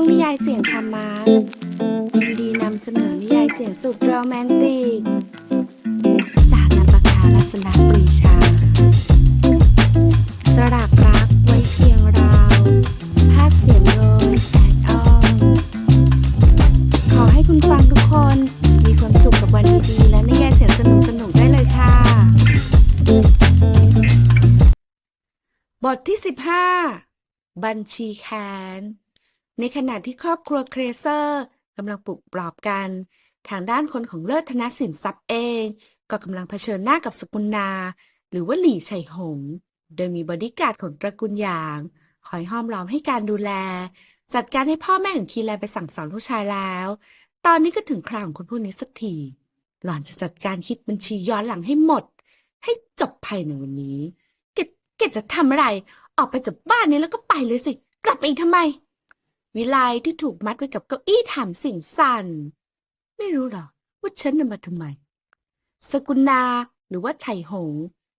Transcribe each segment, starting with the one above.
องนิยายเสียงธรรมะยินดีนำเสนอนิยายเสียงสุดโรแมนติก จากนันปคาลัสนปรีชา สลักรักไว้เพียงเรา ภาคเสียงโดยแอดออมขอให้คุณฟังทุกคน มีความสุขกับวันดีๆและนิยายเสียงสนุกๆได้เลยค่ะ บทที่ 15 บัญชีแค้น ในขณะที่ครอบครัวเครเซอร์กำลังปลุกปลอบกัน ทางด้านคนของเลิศธนสินทรัพย์เอง ก็กำลังเผชิญหน้ากับสกุลนา หรือว่าหลี่ไฉหง โดยมีบอดี้การ์ดของตระกูลหยาง คอยห้อมล้อมให้การดูแล จัดการให้พ่อแม่ของคีแลไปสั่งสอนลูกชายแล้ว ตอนนี้ก็ถึงคราวของคนพวกนี้สักทีหล่อนจะจัดการคิดบัญชีย้อนหลังให้หมด ให้จบภายในวันนี้แกแกจะทำอะไร ออกไปจากบ้านนี้แล้วก็ไปเลยสิ กลับมาอีกทำไม วิไลที่ถูกมัดไว้กับเก้าอี้ถามสิ่งสั่น ไม่รู้หรอกว่าฉันนมาทำไม สกุลนาหรือว่าไฉหง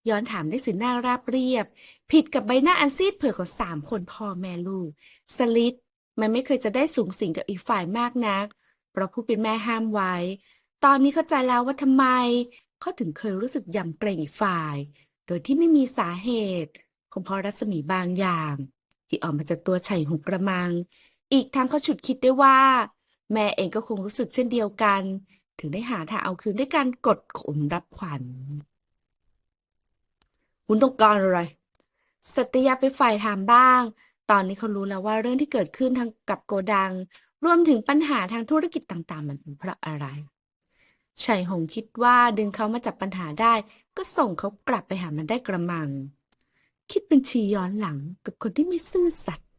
ย้อนถามด้วยสีหน้าราบเรียบ ผิดกับใบหน้าอันซีดเผือกของสามคนพ่อแม่ลูก สลิดมันไม่เคยจะได้สูงสิงกับอีกฝ่ายมากนัก เพราะผู้เป็นแม่ห้ามไว้ ตอนนี้เข้าใจแล้วว่าทำไม เขาถึงเคยรู้สึกยำเกรงอีกฝ่าย โดยที่ไม่มีสาเหตุคงเพราะรัศมีบางอย่าง ที่ออกมาจากตัวไฉหงกระมัง อีกทั้งเขาฉุดคิดได้ว่า แม่เองก็คงรู้สึกเช่นเดียวกัน ถึงได้หาทางเอาคืนด้วยการกดข่มรับขวัญ คุณต้องการอะไร สัตยาไปฝ่ายถามบ้าง ตอนนี้เขารู้แล้วว่าเรื่องที่เกิดขึ้นทางกับโกดัง รวมถึงปัญหาทางธุรกิจต่างๆ มันเป็นเพราะอะไรชัยหงคิดว่าดึงเขามาจับปัญหาได้ ก็ส่งเขากลับไปหามันได้กระมัง คิดบัญชีย้อนหลังกับคนที่ไม่ซื่อสัตย์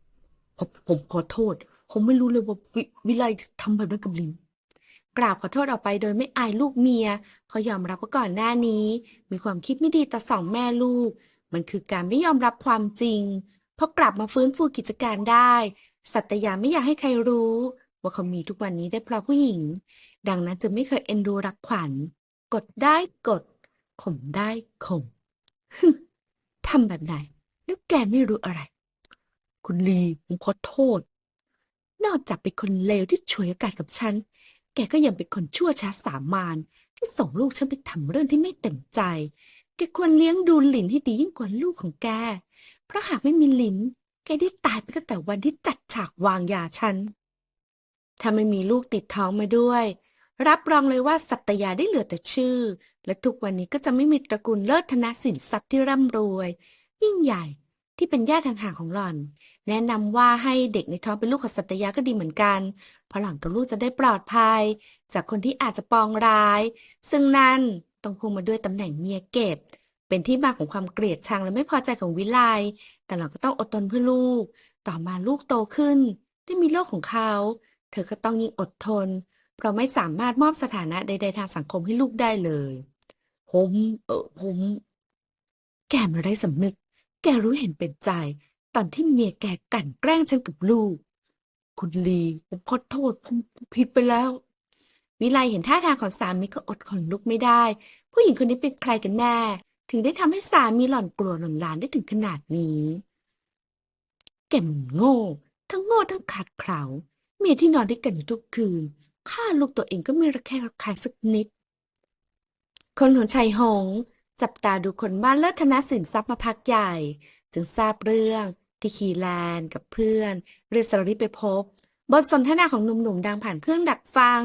ผมขอโทษ ผมไม่รู้เลยว่าววิไลทำแบบนั้นกับลิน กราบขอโทษออกไปโดยไม่อายลูกเมีย เขายอมรับว่าก่อนหน้านี้ มีความคิดไม่ดีต่อสองแม่ลูก มันคือการไม่ยอมรับความจริงพอกลับมาฟื้นฟูกิจการได้ สัตยาไม่อยากให้ใครรู้ ว่าเขามีทุกวันนี้ได้เพราะผู้หญิง ดังนั้นจึงไม่เคยเอ็นดูรักขวัญ กดได้กด ข่มได้ข่มฮึทำแบบไหนแล้วแกไม่รู้อะไร คุณลี ผมขอโทษ นอกจากเป็นคนเลวที่ฉวยโอกาสกับฉัน แกก็ยังเป็นคนชั่วช้าสามานที่ส่งลูกฉันไปทำเรื่องที่ไม่เต็มใจ แกควรเลี้ยงดูหลินให้ดียิ่งกว่าลูกของแก เพราะหากไม่มีหลิน แกได้ตายไปตั้งแต่วันที่จัดฉากวางยาฉัน ถ้าไม่มีลูกติดท้องมาด้วย รับรองเลยว่าสัตยาได้เหลือแต่ชื่อ และทุกวันนี้ก็จะไม่มีตระกูลเลิศธนสินทรัพย์ที่ร่ำรวย ยิ่งใหญ่ที่เป็นญาติห่างๆของหล่อน แนะนำว่าให้เด็กในท้องเป็นลูกของสัตยาก็ดีเหมือนกัน เพราะหล่อนกับลูกจะได้ปลอดภัย จากคนที่อาจจะปองร้าย ซึ่งนั่นต้องพูมาด้วยตำแหน่งเมียเก็บ เป็นที่มาของความเกลียดชังและไม่พอใจของวิไล แต่หล่อนก็ต้องอดทนเพื่อลูก ต่อมาลูกโตขึ้น ได้มีโลกของเขา เธอก็ต้องยิ่งอดทน เพราะไม่สามารถมอบสถานะใดๆทางสังคมให้ลูกได้เลย ผม เออผม แกไม่ได้สำนึก แกรู้เห็นเป็นใจ ตอนที่เมียแกกั่นแกล้งฉันกับลูก คุณลีผมขอโทษผมผิดไปแล้ว วิไลเห็นท่าทางของสามีก็อดขนลุกไม่ได้ ผู้หญิงคนนี้เป็นใครกันแน่ ถึงได้ทำให้สามีหล่อนกลัวหล่อนลานได้ถึงขนาดนี้แกมโง่ ทั้งโง่ทั้งขาดเขลาเมียที่นอนด้วยกันอยู่ทุกคืนฆ่าลูกตัวเองก็ไม่ระแคะระคายสักนิด คนของชัยหงจับตาดูคนบ้านเลิศธนสินทรัพย์มาพักใหญ่ จึงทราบเรื่อง ที่คีแลนด์กับเพื่อนเรียกสริไปพบบทสนทนาของหนุ่มๆดังผ่านเครื่องดักฟัง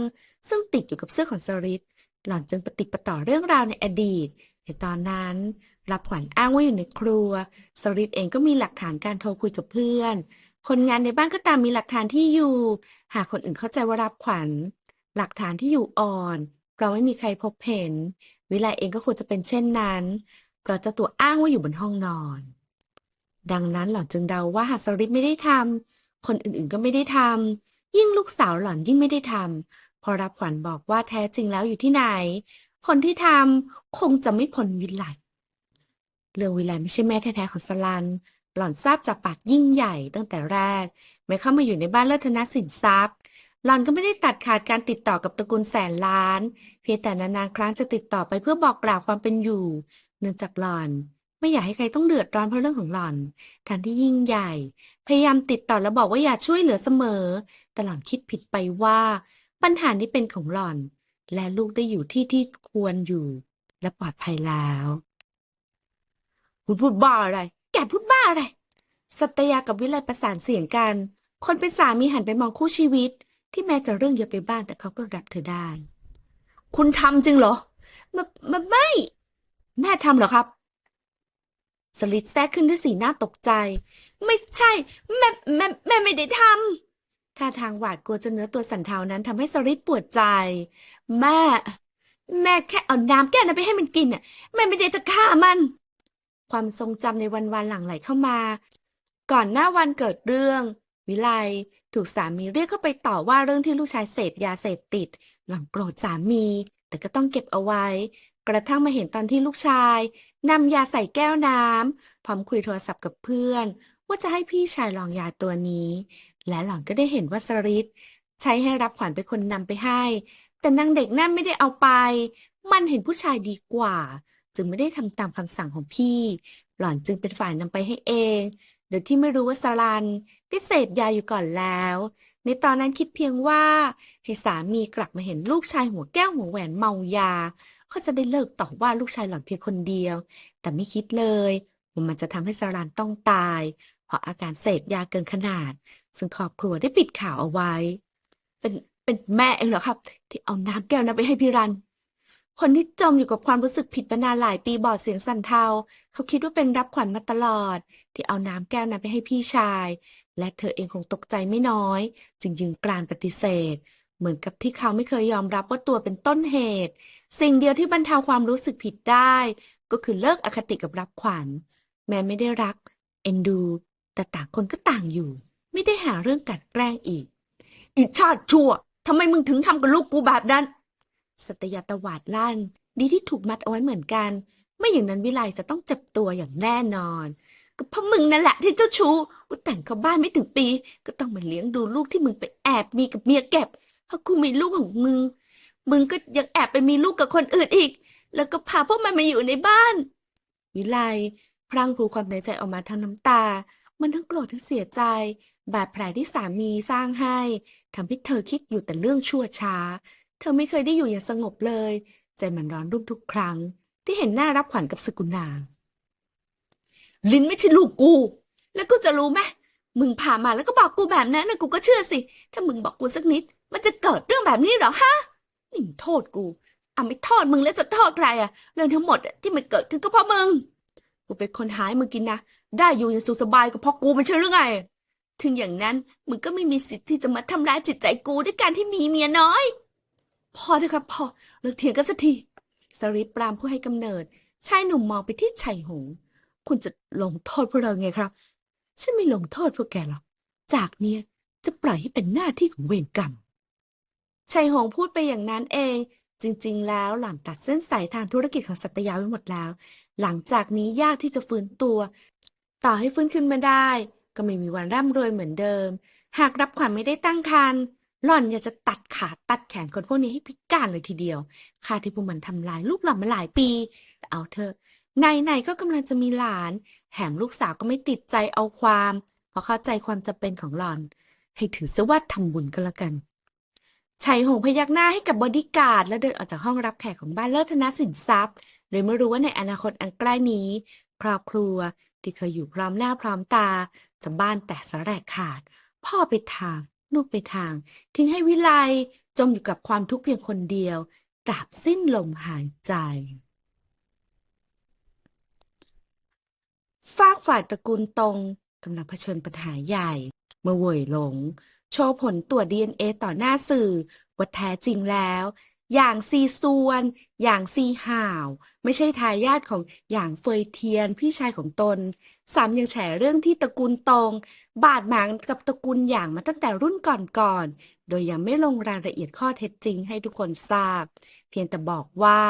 ซึ่งติดอยู่กับเสื้อของสริตหล่อนจึงปฏิประต่อเรื่องราวในอดีตในตอนนั้น รับขวัญอ้างว่าอยู่ในครัว สริตเองก็มีหลักฐานการโทรคุยกับเพื่อน คนงานในบ้านก็ตามมีหลักฐานที่อยู่ หากคนอื่นเข้าใจว่ารับขวัญ หลักฐานที่อยู่อ่อนเพราะไม่มีใครพบเห็น วิไลเองก็ควรจะเป็นเช่นนั้นเพราะเจ้าตัวอ้างว่าอยู่บนห้องนอน ดังนั้นหล่อนจึงเดาว่าหากสริตไม่ได้ทำคนอื่นๆก็ไม่ได้ทำยิ่งลูกสาวหล่อนยิ่งไม่ได้ทำพอรับขวัญบอกว่าแท้จริงแล้วอยู่ที่ไหน คนที่ทำคงจะไม่พ้นวิไลเรื่องวิไลไม่ใช่แม่แท้ๆของสลัน หล่อนทราบจากปากยิ่งใหญ่ตั้งแต่แรก แม้เข้ามาอยู่ในบ้านเลิศธนสินทรัพย์ หล่อนก็ไม่ได้ตัดขาดการติดต่อกับตระกูลแสนล้าน เพียงแต่นานๆครั้งจะติดต่อไปเพื่อบอกกล่าวความเป็นอยู่ เนื่องจากหล่อน ไม่อยากให้ใครต้องเดือดร้อนเพราะเรื่องของหล่อนทั้งที่ยิ่งใหญ่ พยายามติดต่อแล้วบอกว่าอยากช่วยเหลือเสมอ แต่หล่อนคิดผิดไปว่า ปัญหานี้เป็นของหล่อน และลูกได้อยู่ที่ที่ควรอยู่ และปลอดภัยแล้วคุณพูดบ้าอะไร แกพูดบ้าอะไร สัตยากับวิไลประสานเสียงกัน คนเป็นสามีหันไปมองคู่ชีวิต ที่แม้จะเรื่องเยอะไปบ้างแต่เขาก็รับเธอได้ คุณทำจริงเหรอมามาไม่แม่ทำเหรอครับ สลิดแทรกขึ้นด้วยสีหน้าตกใจ ไม่ใช่ แม่แม่แม่ไม่ได้ทำท่าทางหวาดกลัวจนเนื้อตัวสั่นเทานั้นทำให้สลิดปวดใจ แม่ แม่แค่เอาน้ำแก้วนั้นไปให้มันกินน่ะแม่ไม่ได้จะฆ่ามัน ความทรงจำในวันวานหลังไหลเข้ามา ก่อนหน้าวันเกิดเรื่อง วิไลถูกสามีเรียกเข้าไปต่อว่าเรื่องที่ลูกชายเสพยาเสพติด หลังโกรธสามี แต่ก็ต้องเก็บเอาไว้ กระทั่งมาเห็นตอนที่ลูกชาย นำยาใส่แก้วน้ำพร้อมคุยโทรศัพท์กับเพื่อน ว่าจะให้พี่ชายลองยาตัวนี้ และหลังก็ได้เห็นว่าสริตใช้ให้รับขวัญเป็นคนนำไปให้ แต่นางเด็กนั่นไม่ได้เอาไป มันเห็นผู้ชายดีกว่า จึงไม่ได้ทำตามคำสั่งของพี่ หล่อนจึงเป็นฝ่ายนำไปให้เอง โดยที่ไม่รู้ว่าสรันได้เสพยาอยู่ก่อนแล้ว ในตอนนั้นคิดเพียงว่าให้สามีกลับมาเห็นลูกชายหัวแก้วหัวแหวนเมายา เขาจะได้เลิกต่อว่าลูกชายหล่อนเพียงคนเดียว แต่ไม่คิดเลยว่ามันจะทำให้สารันต้องตาย เพราะอาการเสพยาเกินขนาด ซึ่งครอบครัวได้ปิดข่าวเอาไว้ เป็นเป็นแม่เองเหรอครับ ที่เอาน้ำแก้วนั้นไปให้พี่รัน คนที่จมอยู่กับความรู้สึกผิดมานานหลายปีบอดเสียงสั่นเทา เขาคิดว่าเป็นรับขวัญมาตลอด ที่เอาน้ำแก้วนั้นไปให้พี่ชาย และเธอเองคงตกใจไม่น้อย จึงยืนกรานปฏิเสธ เหมือนกับที่เขาไม่เคยยอมรับว่าตัวเป็นต้นเหตุ สิ่งเดียวที่บรรเทาความรู้สึกผิดได้ ก็คือเลิกอคติกับรับขวัญ แม้ไม่ได้รัก เอ็นดู แต่ต่างคนก็ต่างอยู่ ไม่ได้หาเรื่องกัดแกล้งอีก อีชาติชั่วทำไมมึงถึงทำกับลูกกูแบบนั้น สัตยาตวาดลั่น ดีที่ถูกมัดเอาไว้เหมือนกัน ไม่อย่างนั้นวิไลจะต้องเจ็บตัวอย่างแน่นอนก็เพราะมึงนั่นแหละที่เจ้าชู้กูแต่งเข้าบ้านไม่ถึงปี ก็ต้องมาเลี้ยงดูลูกที่มึงไปแอบมีกับเมียเก็บ เพราะกูมีลูกของมึง มึงก็ยังแอบไปมีลูกกับคนอื่นอีก แล้วก็พาพวกมันมาอยู่ในบ้าน วิไลพลังพูความในใจออกมาทั้งน้ำตา มันทั้งโกรธทั้งเสียใจ บาดแผลที่สามีสร้างให้ทำให้เธอคิดอยู่แต่เรื่องชั่วช้า เธอไม่เคยได้อยู่อย่างสงบเลย ใจมันร้อนรุ่มทุกครั้ง ที่เห็นหน้ารับขวัญกับสกุณาลินไม่ใช่ลูกกู แล้วกูจะรู้ไหม มึงพามาแล้วก็บอกกูแบบนั้นนะกูก็เชื่อสิ ถ้ามึงบอกกูสักนิด มันจะเกิดเรื่องแบบนี้เหรอฮะ นี่มึงโทษกูอะไม่โทษมึงแล้วจะโทษใครอะเรื่องทั้งหมดอะที่มันเกิดขึ้นก็เพราะมึง กูเป็นคนหายมึงกินนะ ได้อยู่อย่างสุขสบายก็เพราะกูไม่ใช่หรือไง ถึงอย่างนั้นมึงก็ไม่มีสิทธิ์ที่จะมาทำร้ายจิตใจกูด้วยการที่มีเมียน้อย พอเถอะครับพอเลิกเถียงกันสักทีสริปรามผู้ให้กำเนิดชายหนุ่มมองไปที่ชัยหง คุณจะลงโทษพวกเราไงครับ ฉันไม่ลงโทษพวกแกหรอก จากเนี้ยจะปล่อยให้เป็นหน้าที่ของเวรกรรมชัยหงพูดไปอย่างนั้นเอง จริง ๆ แล้วหล่อนตัดเส้นสายทางธุรกิจของสัตยาไว้หมดแล้ว หลังจากนี้ยากที่จะฟื้นตัว ต่อให้ฟื้นขึ้นมาได้ ก็ไม่มีวันร่ำรวยเหมือนเดิม หากรับขวัญไม่ได้ตั้งครรภ์หล่อนอยากจะตัดขาตัดแขนคนพวกนี้ให้พิการเลยทีเดียวค่าที่พวกมันทำลายลูกหล่อนมาหลายปี แต่เอาเถอะไหนๆก็กำลังจะมีหลาน ถมลูกสาวก็ไม่ติดใจเอาความ เพราะเข้าใจความจำเป็นของหลอน ให้ถือซะว่าทำบุญก็แล้วกันชัยหงพยักหน้าให้กับบอดี้การ์ดแล้วเดินออกจากห้องรับแขกของบ้านเลิศธนสินทรัพย์โดยไม่รู้ว่าในอนาคตอันใกล้นี้ ครอบครัวที่เคยอยู่พร้อมหน้าพร้อมตาจะบ้านแตกสลายขาด พ่อไปทางลูกไปทาง ทิ้งให้วิไลจมอยู่กับความทุกข์เพียงคนเดียวตราบสิ้นลมหายใจ ฝากฝ่ายตระกูลตรงกำลังเผชิญปัญหาใหญ่ เมื่อเวยหลง โชว์ผลตรวจ DNA ต่อหน้าสื่อว่าแท้จริงแล้ว อย่างซีส่วน อย่างซีห่าว ไม่ใช่ทายาทของอย่างเฟยเทียนพี่ชายของตน สามยังแฉเรื่องที่ตระกูลตรง บาดหมางกับตระกูลอย่างมาตั้งแต่รุ่นก่อนๆโดยยังไม่ลงรายละเอียดข้อเท็จจริงให้ทุกคนทราบ เพียงแต่บอกว่า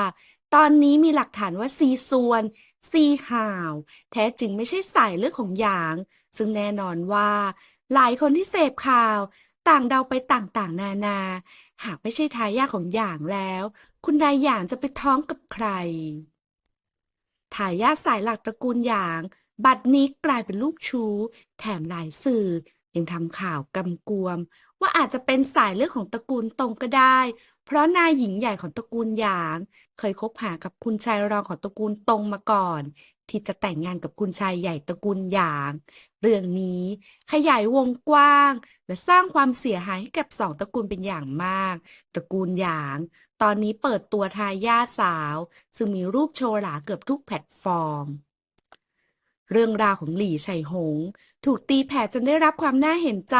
ตอนนี้มีหลักฐานว่าซีส่วน ซีห่าว แท้จริงไม่ใช่สายเลือดของหยาง ซึ่งแน่นอนว่า หลายคนที่เสพข่าว ต่างเดาไปต่างๆ นานา หากไม่ใช่ทายาทของหยางแล้ว คุณนายหยางจะไปท้องกับใคร ทายาทสายหลักตระกูลหยาง บัดนี้กลายเป็นลูกชู้ แถมหลายสื่อ ยังทำข่าวกำกวม ว่าอาจจะเป็นสายเลือดของตระกูลตรงก็ได้ เพราะนายหญิงใหญ่ของตระกูลหยาง เคยคบหากับคุณชายรองของตระกูลตงมาก่อน ที่จะแต่งงานกับคุณชายใหญ่ตระกูลหยาง เรื่องนี้ขยายวงกว้าง และสร้างความเสียหายให้กับสองตระกูลเป็นอย่างมาก ตระกูลหยาง ตอนนี้เปิดตัวทายาทสาว ซึ่งมีรูปโชว์หลาเกือบทุกแพลตฟอร์มเรื่องราวของหลี่ไฉหง ถูกตีแผ่จนได้รับความน่าเห็นใจ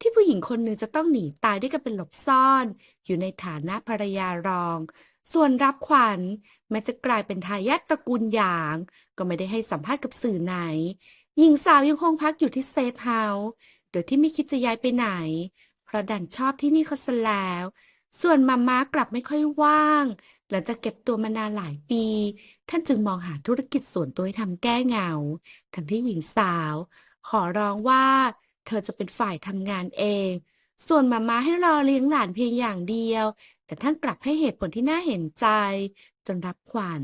ที่ผู้หญิงคนหนึ่งจะต้องหนีตายด้วยกันเป็นหลบซ่อน อยู่ในฐานะภรรยารอง ส่วนรับขวัญแม้จะกลายเป็นทายาทตระกูลหยาง ก็ไม่ได้ให้สัมภาษณ์กับสื่อไหน หญิงสาวยังคงพักอยู่ที่เซฟเฮาส์โดยที่ไม่คิดจะย้ายไปไหน เพราะดันชอบที่นี่เขาซะแล้ว ส่วนมาม่ากลับไม่ค่อยว่าง หลังจากเก็บตัวมานานหลายปี ท่านจึงมองหาธุรกิจส่วนตัวให้ทำแก้เหงา ทั้งที่หญิงสาว ขอร้องว่า เธอจะเป็นฝ่ายทำงานเอง ส่วนมาม่าให้รอเลี้ยงหลานเพียงอย่างเดียว แต่ท่านกลับให้เหตุผลที่น่าเห็นใจ จนรับขวัญ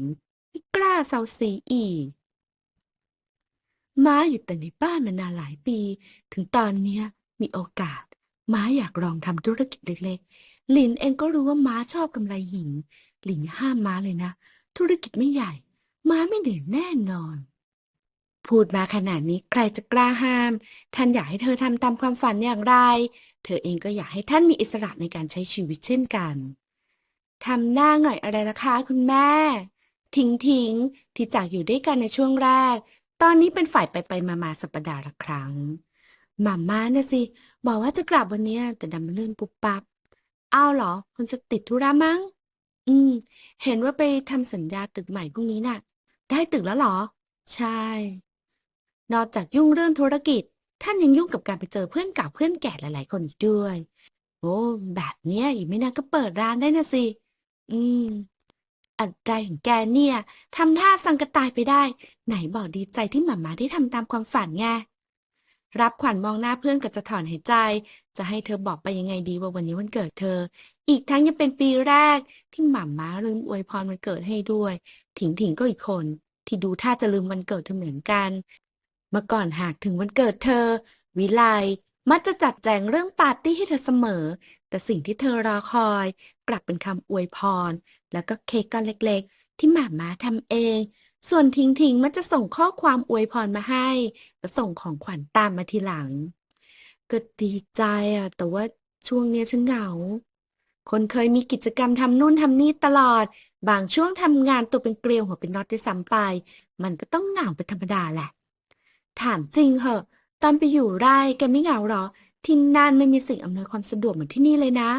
ไม่กล้าเซาซีอีกม้าอยู่แต่ในบ้านมานานหลายปี ถึงตอนเนี้ยมีโอกาส ม้าอยากลองทำธุรกิจเล็กๆ หลินเองก็รู้ว่าม้าชอบกำไรหิน หลินห้ามม้าเลยนะ ธุรกิจไม่ใหญ่ ม้าไม่เหนื่อยแน่นอน พูดมาขนาดนี้ใครจะกล้าห้าม ท่านอยากให้เธอทำตามความฝันอย่างไร เธอเองก็อยากให้ท่านมีอิสระในการใช้ชีวิตเช่นกันทำหน้าหง่อยอะไรนะคะคุณแม่ ทิ้งทิ้งที่จากอยู่ด้วยกันในช่วงแรก ตอนนี้เป็นฝ่ายไปไปมามาสัปดาห์ละครั้งมาม่าน่ะสิ บอกว่าจะกลับวันนี้แต่ดันมาเลื่อนปุ๊บปั๊บอ้าวเหรอคุณจะติดธุระมั้ง อืม เห็นว่าไปทำสัญญาตึกใหม่พรุ่งนี้น่ะ ได้ตึกแล้วเหรอ ใช่ นอกจากยุ่งเรื่องธุรกิจ ท่านยังยุ่งกับการไปเจอเพื่อนเก่าเพื่อนแก่หลาย ๆ คนอีกด้วย โอ้แบบเนี้ยอีกไม่นานก็เปิดร้านได้นะสิ อืมอะไรของแกเนี่ยทำท่าสังกตายไปได้ ไหนบอกดีใจที่หมามาที่ทำตามความฝันไงรับขวัญมองหน้าเพื่อนก็จะถอนหายใจ จะให้เธอบอกไปยังไงดีว่าวันนี้วันเกิดเธอ อีกทั้งยังเป็นปีแรกที่หม่าม้าลืมอวยพรวันเกิดให้ด้วย ถิงถิงก็อีกคน ที่ดูท่าจะลืมวันเกิดเธอเหมือนกัน เมื่อก่อนหากถึงวันเกิดเธอ วิไลมักจะจัดแจงเรื่องปาร์ตี้ให้เธอเสมอ แต่สิ่งที่เธอรอคอย กลับเป็นคำอวยพร แล้วก็เค้กก้อนเล็กๆ ที่หม่าม้าทำเอง ส่วนทิงทิงมันจะส่งข้อความอวยพรมาให้แล้วส่งของขวัญตามมาทีหลัง ก็ดีใจอะแต่ว่าช่วงเนี้ยฉันเหงา คนเคยมีกิจกรรมทำนู่นทำนี่ตลอด บางช่วงทำงานตัวเป็นเกลียวหัวเป็นน็อตด้วยซ้ำไป มันก็ต้องเหงาเป็นธรรมดาแหละ ถามจริงเหอะ ตอนไปอยู่ไร่แกไม่เหงาหรอ ที่นั่นไม่มีสิ่งอำนวยความสะดวกเหมือนที่นี่เลยนะ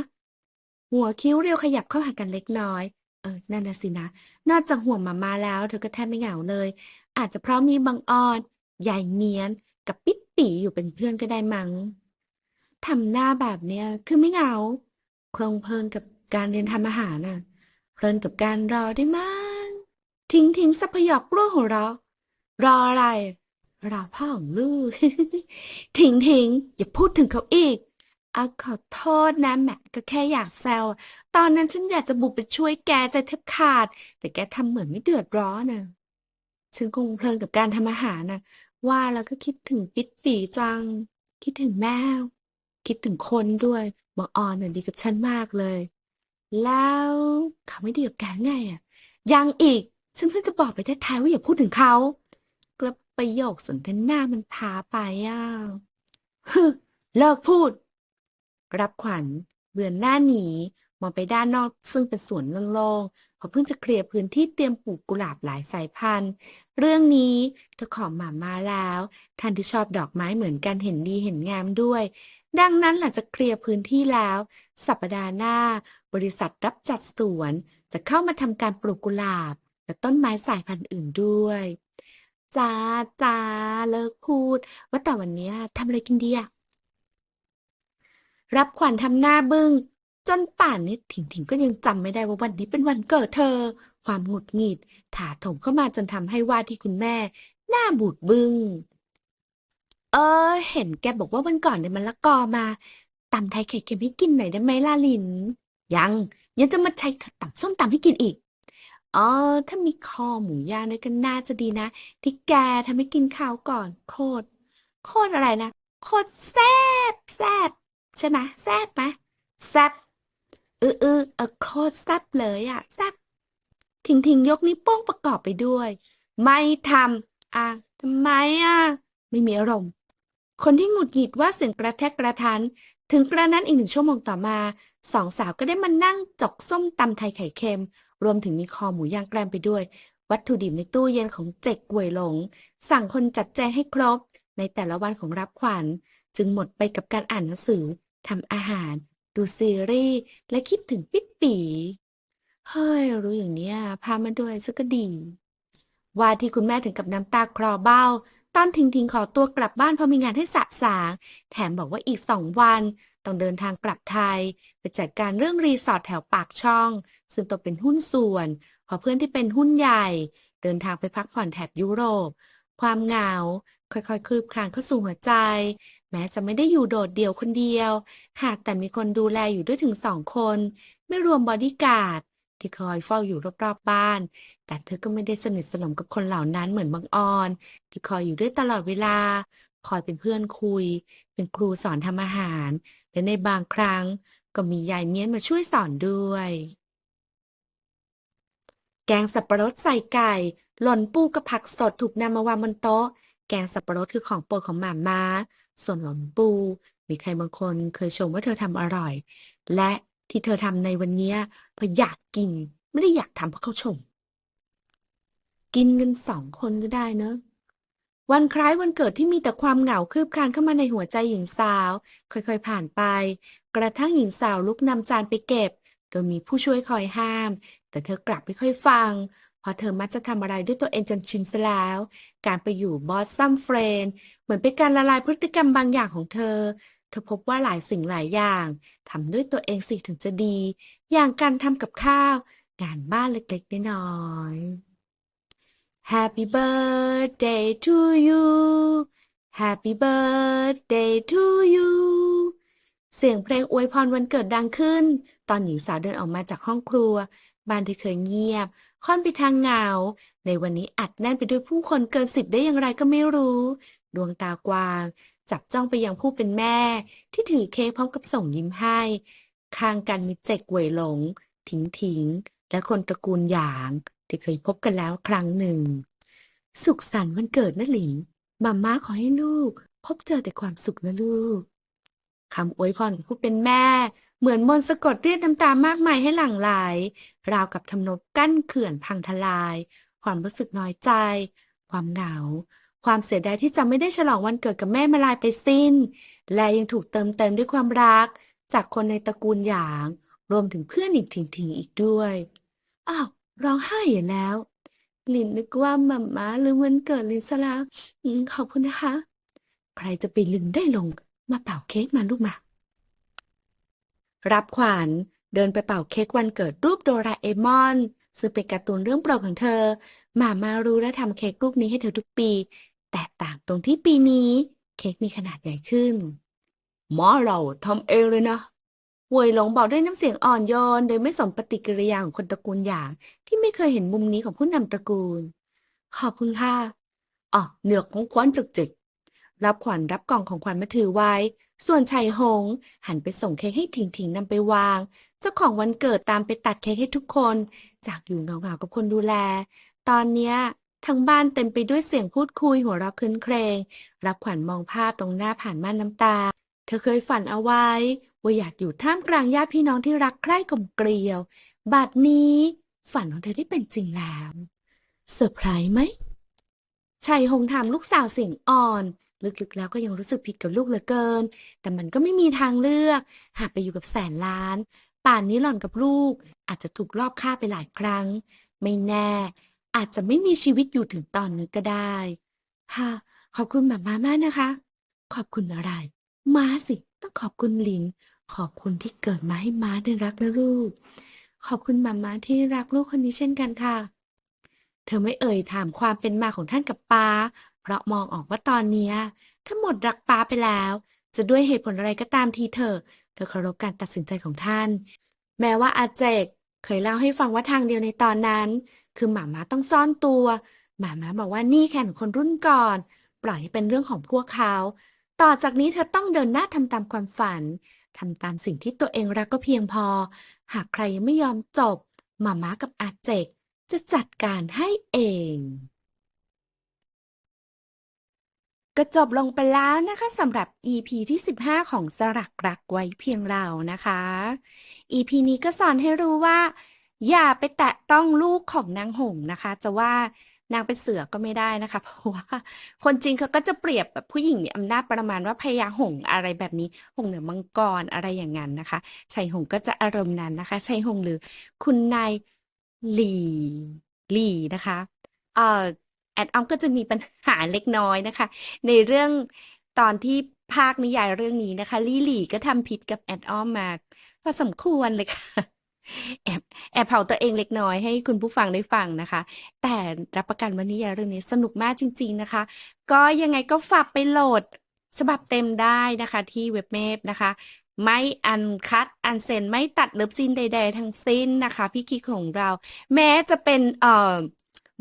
หัวคิ้วเรียวขยับเข้าหากันเล็กน้อย เออ นั่นนะสินะ นอกจากห่วงมามาแล้ว เธอก็แทบไม่เหงาเลย อาจจะเพราะมีบังออนยายเมียน กับปิ๊ดปีอยู่เป็นเพื่อนก็ได้มั้งทำหน้าแบบเนี้ยคือไม่เหงาคลงเพลินกับการเรียนทำอาหารน่ะ เพลินกับการรอได้มั้งทิ้งทิ้งสัพยอกกลัวหัวเราะรออะไร รอพ่อของลูกทิ้งทิ้งอย่าพูดถึงเขาอีกอาขอโทษนะแม่ก็แค่อยากแซว ตอนนั้นฉันอยากจะบุกไปช่วยแกใจแทบขาด แต่แกทำเหมือนไม่เดือดร้อนน่ะฉันคงเพลินกับการทำอาหารน่ะว่าแล้วก็คิดถึงปิดปีจัง คิดถึงแมวคิดถึงคนด้วยบังออนน่ะดีกับฉันมากเลย แล้วเขาไม่ดีกับแกไงอะยังอีก ฉันเพิ่งจะบอกไปแท้ๆว่าอย่าพูดถึงเขา ประโยคสนทนามันพาไปอะฮึเลิกพูด รับขวัญเบือนหน้าหนีมองไปด้านนอกซึ่งเป็นสวนโล่งๆเขาเพิ่งจะเคลียร์พื้นที่เตรียมปลูกกุหลาบหลายสายพันธุ์ เรื่องนี้เธอขอหมามาแล้วท่านที่ชอบดอกไม้เหมือนกันเห็นดีเห็นงามด้วย ดังนั้นหลังจากเคลียร์พื้นที่แล้ว สัปดาห์หน้า บริษัทรับจัดสวน จะเข้ามาทำการปลูกกุหลาบและต้นไม้สายพันธุ์อื่นด้วย จ้าจ้าเลิกพูด ว่าแต่วันเนี้ยทำอะไรกินดีอะรับขวัญทำหน้าบึง้งจนป่านนี้ถิงถิงก็ยังจำไม่ได้ว่าวันนี้เป็นวันเกิดเธอ ความหงุดหงิด ถาโถมเข้ามาจนทำให้ว่าที่คุณแม่ หน้าบูดบึง้งเออ เห็นแกบอกว่าวันก่อนเนี่ยมันละกอมาตำไทยไข่เค็มให้กินหน่อยได้ไหมล่ะลิน ยังยังจะมาใช้ตำส้มตำให้กินอีก อ๋อ ถ้ามีคอหมูย่างด้วยก็น่าจะดีนะ ที่แกทำให้กินข้าวก่อน โคตร โคตรอะไรนะ โคตรแซ่บแซ่บใช่ไหมแซ่บไหมแซ่บเออเออเออโคตรแซ่บเลยอะแซ่บทิงทิงยกนิ้วโป้งประกอบไปด้วย ไม่ทำอะทำไมอะ ไม่มีอารมณ์ คนที่หงุดหงิดว่าเสียงกระแทกกระทัน ถึงกระนั้นอีกหนึ่งชั่วโมงต่อมา สองสาวก็ได้มานั่งจกส้มตำไทยไข่เค็ม รวมถึงมีคอหมูย่างแกล้มไปด้วย วัตถุดิบในตู้เย็นของเจกกวยหลง สั่งคนจัดแจงให้ครบ ในแต่ละวันของรับขวัญ จึงหมดไปกับการอ่านหนังสือทำอาหาร ดูซีรีส์และคิดถึงปิ๊ปปีเฮ้ย รู้อย่างเนี้ยพามาด้วยซะก็ดีว่าที่คุณแม่ถึงกับน้ำตาคลอเบ้า ตอนทิ้งทิ้งขอตัวกลับบ้านเพราะมีงานให้สะสาง แถมบอกว่าอีกสองวัน ต้องเดินทางกลับไทย ไปจัดการเรื่องรีสอร์ทแถวปากช่อง ซึ่งตกเป็นหุ้นส่วนพราะเพื่อนที่เป็นหุ้นใหญ่ เดินทางไปพักผ่อนแถบยุโรป ความเหงา ค่อยๆ คลืบคลานเข้าสู่หัวใจ แม้จะไม่ได้อยู่โดดเดี่ยวคนเดียว หากแต่มีคนดูแลอยู่ด้วยถึงสองคน ไม่รวมบอดี้การ์ด ที่คอยเฝ้าอยู่รอบๆบ้าน แต่เธอก็ไม่ได้สนิทสนมกับคนเหล่านั้นเหมือนบางออน ที่คอยอยู่ด้วยตลอดเวลา คอยเป็นเพื่อนคุย เป็นครูสอนทำอาหาร และในบางครั้งก็มียายเมียนมาช่วยสอนด้วย แกงสับปะรดใส่ไก่ หล่นปูกับผักสดถูกนำมาวางบนโต๊ะ แกงสับปะรดคือของโปรดของหมาม้า ส่วนหล่นปู มีใครบางคนเคยชมว่าเธอทำอร่อย และ ที่เธอทำในวันนี้เพราะอยากกิน ไม่ได้อยากทำเพราะเขาชม กินกันสองคนก็ได้เนอะวันคล้ายวันเกิดที่มีแต่ความเหงาคืบคลานเข้ามาในหัวใจหญิงสาว ค่อยๆผ่านไป กระทั่งหญิงสาวลุกนำจานไปเก็บ โดยมีผู้ช่วยคอยห้าม แต่เธอกลับไม่ค่อยฟังเพราะเธอมักจะทำอะไรด้วยตัวเองจนชินซะแล้ว การไปอยู่บอสซัมเฟรนเหมือนเป็นการละลายพฤติกรรมบางอย่างของเธอ ธอพบว่าหลายสิ่งหลายอย่างทำด้วยตัวเองสิถึงจะดี อย่างการทำกับข้าว งานบ้านเล็กๆน้อยๆ Happy birthday to you Happy birthday to you เสียงเพลงอวยพรวันเกิดดังขึ้น ตอนหญิงสาวเดินออกมาจากห้องครัว บ้านที่เคยเงียบ ค่อนไปทางเหงา ในวันนี้อัดแน่นไปด้วยผู้คนเกินสิบได้อย่างไรก็ไม่รู้ ดวงตากวาง จับจ้องไปยังผู้เป็นแม่ ที่ถือเค้กพร้อมกับส่งยิ้มให้ ข้างกันมีเจกเหวยหลง ถิงถิง และคนตระกูลหยาง ที่เคยพบกันแล้วครั้งหนึ่ง สุขสันต์วันเกิดนะหลินมาม่าขอให้ลูก พบเจอแต่ความสุขนะลูกคำอวยพรของผู้เป็นแม่ เหมือนมนต์สะกดเรียกน้ำตามากมายให้หลั่งไหล ราวกับทำนบกั้นเขื่อนพังทลาย ความรู้สึกน้อยใจ ความเหงา ความเสียดายที่จะไม่ได้ฉลองวันเกิดกับแม่มาลายไปสิ้น และยังถูกเติมเต็มด้วยความรัก จากคนในตระกูลหยาง รวมถึงเพื่อนอีกถิงๆอีกด้วย อ้าวร้องไห้อยู่แล้ว ลินนึกว่าหม่าม้าลืมวันเกิดลินซะแล้วอขอบคุณนะคะ ใครจะไปลืมได้ลง มาเป่าเค้กมาลูกมา รับขวัญเดินไปเป่าเค้กวันเกิดรูปโดราเอมอน ซึ่งเป็นการ์ตูนเรื่องโปรดของเธอหมามารู้และทำเค้กรูปนี้ให้เธอทุกปี แตกต่างตรงที่ปีนี้ เค้กมีขนาดใหญ่ขึ้นหมอเราทำเองเลยนะเวยหลงบอกด้วยน้ำเสียงอ่อนโยน โดยไม่สนปฏิกิริยาของคนตระกูลหยาง ที่ไม่เคยเห็นมุมนี้ของผู้นำตระกูล ขอบคุณค่ะอ๋อเหนือกของขวัญจากจ็กรับขวัญรับกล่องของขวัญมาถือไว้ ส่วนชัยหง หันไปส่งเค้กให้ถิงถิงนำไปวาง เจ้าของวันเกิดตามไปตัดเค้กให้ทุกคน จากอยู่เงาๆกับคนดูแล ตอนเนี้ย ทั้งบ้านเต็มไปด้วยเสียงพูดคุยหัวเราะครื้นเครง รับขวัญมองภาพตรงหน้าผ่านม่านน้ำตา เธอเคยฝันเอาไว้ว่าอยากอยู่ท่ามกลางญาติพี่น้องที่รักใคร่กลมเกลียว บัดนี้ ฝันของเธอได้เป็นจริงแล้วเซอร์ไพรส์ไหมชัยหงถามลูกสาวเสียงอ่อน ลึกๆแล้วก็ยังรู้สึกผิดกับลูกเหลือเกิน แต่มันก็ไม่มีทางเลือก หากไปอยู่กับแสนล้าน ป่านนี้หล่อนกับลูก อาจจะถูกลอบฆ่าไปหลายครั้ง ไม่แน่ อาจจะไม่มีชีวิตอยู่ถึงตอนนี้ก็ได้ ค่ะ ขอบคุณหมามามากนะคะ ขอบคุณอะไร ม้าสิ ต้องขอบคุณลิน ขอบคุณที่เกิดมาให้ม้าได้รักและลูก ขอบคุณหมาม้าที่รักลูกคนนี้เช่นกันค่ะ เธอไม่เอ่ยถามความเป็นมาของท่านกับป้า เพราะมองออกว่าตอนเนี้ยถ้าหมดรักป้าไปแล้ว จะด้วยเหตุผลอะไรก็ตามทีเถอะเธอเคารพการตัดสินใจของท่าน แม้ว่าอาเจก เคยเล่าให้ฟังว่าทางเดียวในตอนนั้น คือหมาม้าต้องซ่อนตัว หมาม้าบอกว่านี่แค่ของคนรุ่นก่อน ปล่อยให้เป็นเรื่องของพวกเขา ต่อจากนี้เธอต้องเดินหน้าทำตามความฝันทำตามสิ่งที่ตัวเองรักก็เพียงพอ หากใครยังไม่ยอมจบหมาม้ากับอาเจกจะจัดการให้เอง ก็จบลงไปแล้วนะคะสำหรับ EP ที่ 15 ของสลักรักไว้เพียงเรานะคะ EP นี้ก็สอนให้รู้ว่า อย่าไปแตะต้องลูกของนางหงนะคะ จะว่านางเป็นเสือก็ไม่ได้นะคะ เพราะว่าคนจริงเขาก็จะเปรียบแบบผู้หญิงมีอำนาจประมาณว่าพญาหงอะไรแบบนี้ หงเหนือมังกรอะไรอย่างนั้นนะคะชัยหงก็จะอารมณ์นั้นนะคะชัยหงหรือคุณนายหลี่หลี่นะคะเอ่อ แอดออมก็จะมีปัญหาเล็กน้อยนะคะ ในเรื่องตอนที่ภาคนิยายเรื่องนี้นะคะ ลี่หลี่ก็ทำผิดกับแอดออมมาพอสมควรเลยค่ะ แอบแอบเผาตัวเองเล็กน้อยให้คุณผู้ฟังได้ฟังนะคะ แต่รับประกันว่านิยายเรื่องนี้สนุกมากจริง ๆนะคะ ก็ยังไงก็ฝากไปโหลดฉบับเต็มได้นะคะ ที่เว็บเมพนะคะ ไม่อันคัดอันเซนไม่ตัดเลิฟซีนใด ๆ ทั้งสิ้นนะคะ พี่คิกของเรา แม้จะเป็นเอ่อ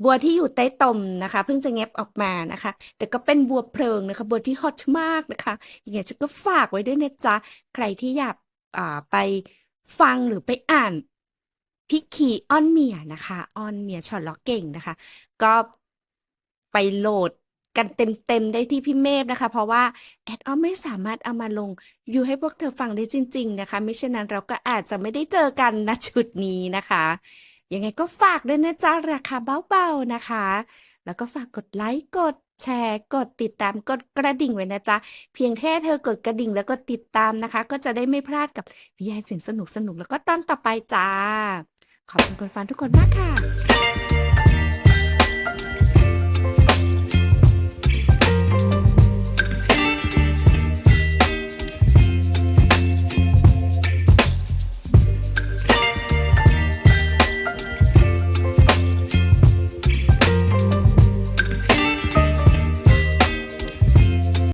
บัวที่อยู่ใต้ตมนะคะ เพิ่งจะแงบออกมานะคะ แต่ก็เป็นบัวเพลิงนะคะ บัวที่ฮอตมากนะคะอย่างเงี้ยฉันก็ฝากไว้ด้วยนะจ๊ะใครที่อยากอ่าไปฟังหรือไปอ่านพิกคีอ้อนเมียนะคะอ้อนเมียช็อตล็อกเก่งนะคะ ก็ไปโหลดกันเต็มๆได้ที่พี่เมฟนะคะ เพราะว่าแอดออมไม่สามารถเอามาลง อยู่ให้พวกเธอฟังได้จริง ๆ นะคะไม่เช่นนั้นเราก็อาจจะไม่ได้เจอกันณชุดนี้นะคะ ยังไงก็ฝากด้วยนะจ๊ะ ราคาเบาๆนะคะ แล้วก็ฝากกดไลค์กดแชร์กดติดตามกดกระดิ่งไว้นะจ๊ะ เพียงแค่เธอกดกระดิ่งแล้วก็ติดตามนะคะ ก็จะได้ไม่พลาดกับพี่ยายเสียงสนุกๆแล้วก็ตอนต่อไปจ้า ขอบคุณคนฟังทุกคนมากค่ะ